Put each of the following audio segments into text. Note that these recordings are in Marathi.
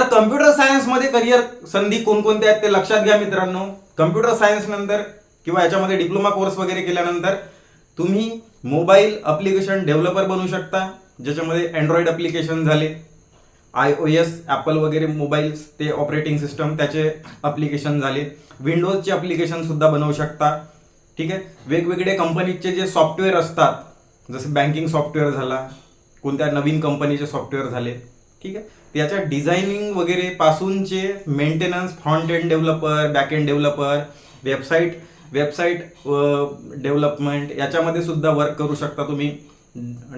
तर कम्प्युटर सायन्समध्ये करिअर संधी कोणकोणत्या आहेत ते लक्षात घ्या मित्रांनो. कम्प्युटर सायन्स नंतर किंवा याच्यामध्ये डिप्लोमा कोर्स वगैरे केल्यानंतर तुम्ही मोबाईल अप्लिकेशन डेव्हलपर बनू शकता ज्याच्यामध्ये अँड्रॉइड अप्लिकेशन झाले आय ओ एस ॲपल वगैरे मोबाईल्स ते ऑपरेटिंग सिस्टम त्याचे अप्लिकेशन झाले. विंडोजचे अप्लिकेशन सुद्धा बनवू शकता. ठीक आहे? वेगवेगळे कंपनीचे जे सॉफ्टवेअर असतात जसं बँकिंग सॉफ्टवेअर झाला कोणत्या नवीन कंपनीचे सॉफ्टवेअर झाले ठीक आहे? त्याच्या डिझायनिंग वगैरे पासूनचे maintenance front end developer back end developer website website development याच्यामध्ये सुद्धा वर्क करू शकता तुम्ही.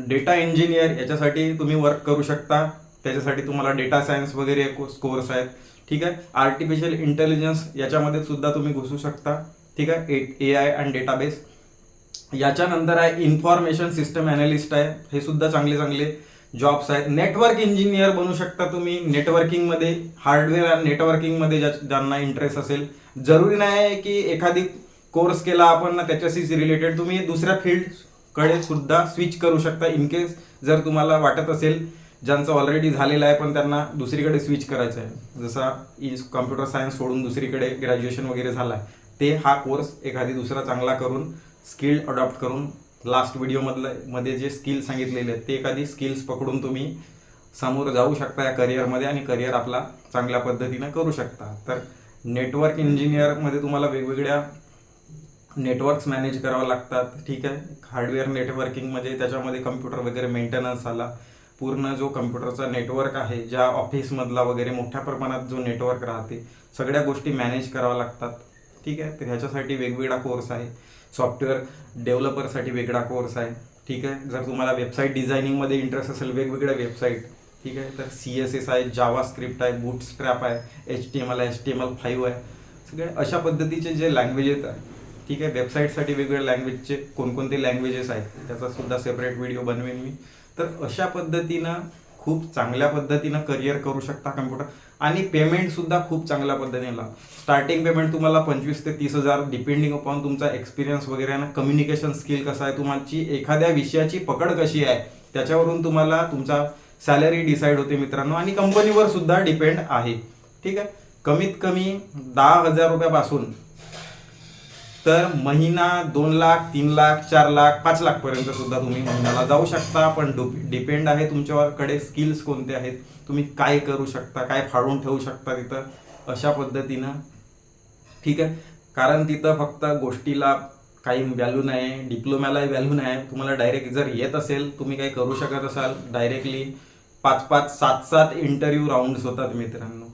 डेटा इंजिनियर याच्यासाठी तुम्ही वर्क करू शकता. त्याच्यासाठी तुम्हाला डेटा सायन्स वगैरे कोर्स आहेत. ठीक आहे? आर्टिफिशियल इंटेलिजन्स याच्यामध्ये सुद्धा तुम्ही घुसू शकता. ठीक आहे? ए आय अँड डेटाबेस याच्यानंतर आहे इन्फॉर्मेशन सिस्टम अनालिस्ट आहे. हे सुद्धा चांगले चांगले जॉब्स आहेत. नेटवर्क इंजिनियर बनू शकता तुम्ही. नेटवर्किंगमध्ये हार्डवेअर आणि नेटवर्किंगमध्ये ज्या ज्यांना इंटरेस्ट असेल. जरुरी नाही आहे की एखादी कोर्स केला आपण ना त्याच्याशीच रिलेटेड तुम्ही दुसऱ्या फील्डकडे सुद्धा स्विच करू शकता. इन केस जर तुम्हाला वाटत असेल ज्यांचं ऑलरेडी झालेलं आहे पण त्यांना दुसरीकडे स्विच करायचं आहे. जसा कम्प्युटर सायन्स सोडून दुसरीकडे ग्रॅज्युएशन वगैरे झाला आहे ते हा कोर्स एखादी दुसरा चांगला करून स्किल अडॉप्ट करून लास्ट व्हिडिओमधलं मध्ये जे स्किल सांगितलेले आहेत ते एखादी स्किल्स पकडून तुम्ही समोर जाऊ शकता या करिअरमध्ये आणि करिअर आपला चांगल्या पद्धतीनं करू शकता. तर नेटवर्क इंजिनियरमध्ये तुम्हाला वेगवेगळ्या नेटवर्क्स मॅनेज करावं लागतात ठीक आहे? हार्डवेअर नेटवर्किंगमध्ये त्याच्यामध्ये कम्प्युटर वगैरे मेंटेनन्स आला पूर्ण जो कम्प्युटरचा नेटवर्क आहे ज्या ऑफिसमधला वगैरे मोठ्या प्रमाणात जो नेटवर्क राहते सगळ्या गोष्टी मॅनेज कराव्या लागतात ठीक आहे? तर ह्याच्यासाठी वेगवेगळा कोर्स आहे. सॉफ्टवेअर डेव्हलपरसाठी वेगळा कोर्स आहे. ठीक आहे? जर तुम्हाला वेबसाईट डिझायनिंगमध्ये इंटरेस्ट असेल वेगवेगळ्या वेबसाईट ठीक आहे? तर सी एस एस आहे जावा स्क्रिप्ट आहे बूट स्ट्रॅप आहे एच टी एम एल आहे H T M L five आहे. सगळे अशा पद्धतीचे जे लँग्वेजेस आहे ठीक आहे? वेबसाईटसाठी वेगवेगळ्या लँग्वेजचे कोणकोणते लँग्वेजेस आहेत? त्याचासुद्धा सेपरेट व्हिडिओ बनवेन मी. तर अशा पद्धतीनं खूप चांगल्या पद्धतीनं करिअर करू शकता कम्प्युटर आणि पेमेंट सुद्धा खूप चांगल्या पद्धतीने स्टार्टिंग पेमेंट तुम्हाला पंचवीस ते तीस हजार डिपेंडिंग अपॉन तुमचा एक्सपिरियन्स वगैरे ना कम्युनिकेशन स्किल कसं आहे तुमची एखाद्या विषयाची पकड कशी आहे त्याच्यावरून तुम्हाला तुमचा सॅलरी डिसाईड होते मित्रांनो. आणि कंपनीवर सुद्धा डिपेंड आहे. ठीक आहे? कमीत कमी दहा हजार रुपयापासून तर महिना दोन लाख तीन लाख चार लाख पाच लाखपर्यंत सुद्धा तुम्ही महिन्याला जाऊ शकता पण डिपेंड आहे तुमच्याकडे स्किल्स कोणते आहेत तुम्ही काय करू शकता काय फाडून ठेवू शकता तिथं अशा पद्धतीनं. ठीक आहे? कारण तिथं फक्त गोष्टीला काही व्हॅल्यू नाही डिप्लोम्यालाही व्हॅल्यू नाही. तुम्हाला डायरेक्ट जर येत असेल तुम्ही काही करू शकत असाल डायरेक्टली पाच पाच सात सात इंटरव्ह्यू राऊंड्स होतात मित्रांनो.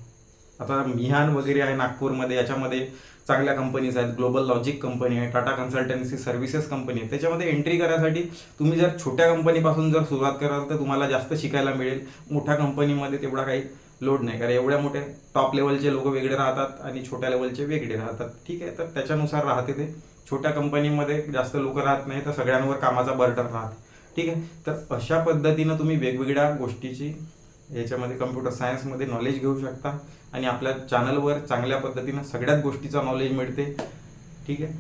आता मिहान वगैरे आहे नागपूरमध्ये याच्यामध्ये चांगल्या कंपनीज आहेत. ग्लोबल लॉजिक कंपनी आहे टाटा कन्सल्टन्सी सर्व्हिसेस कंपनी आहे. त्याच्यामध्ये एंट्री करायसाठी तुम्ही जर छोट्या कंपनीपासून जर सुरुवात कराल तर तुम्हाला जास्त शिकायला मिळेल. मोठ्या कंपनीमध्ये तेवढा काही लोड नाही. कारण एवढ्या मोठे टॉप लेवलचे लोक वेगळे राहतात आणि छोट्या लेवलचे वेगळे राहतात. ठीक आहे तर त्याच्यानुसार राहते ते. छोट्या कंपनीमध्ये जास्त लोक राहत नाही तर सगळ्यांवर कामाचा बर्डन राहते. ठीक आहे तर अशा पद्धतीनं तुम्ही वेगवेगळ्या गोष्टीची याच्यामध्ये कम्प्युटर सायन्समध्ये नॉलेज घेऊ शकता. आणि आपल्या चॅनलवर चांगल्या पद्धतीनं सगळ्याच गोष्टीचं नॉलेज मिळते. ठीक आहे?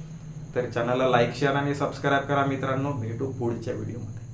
तर चॅनलला लाईक शेअर आणि सबस्क्राईब करा मित्रांनो. भेटू पुढच्या व्हिडिओमध्ये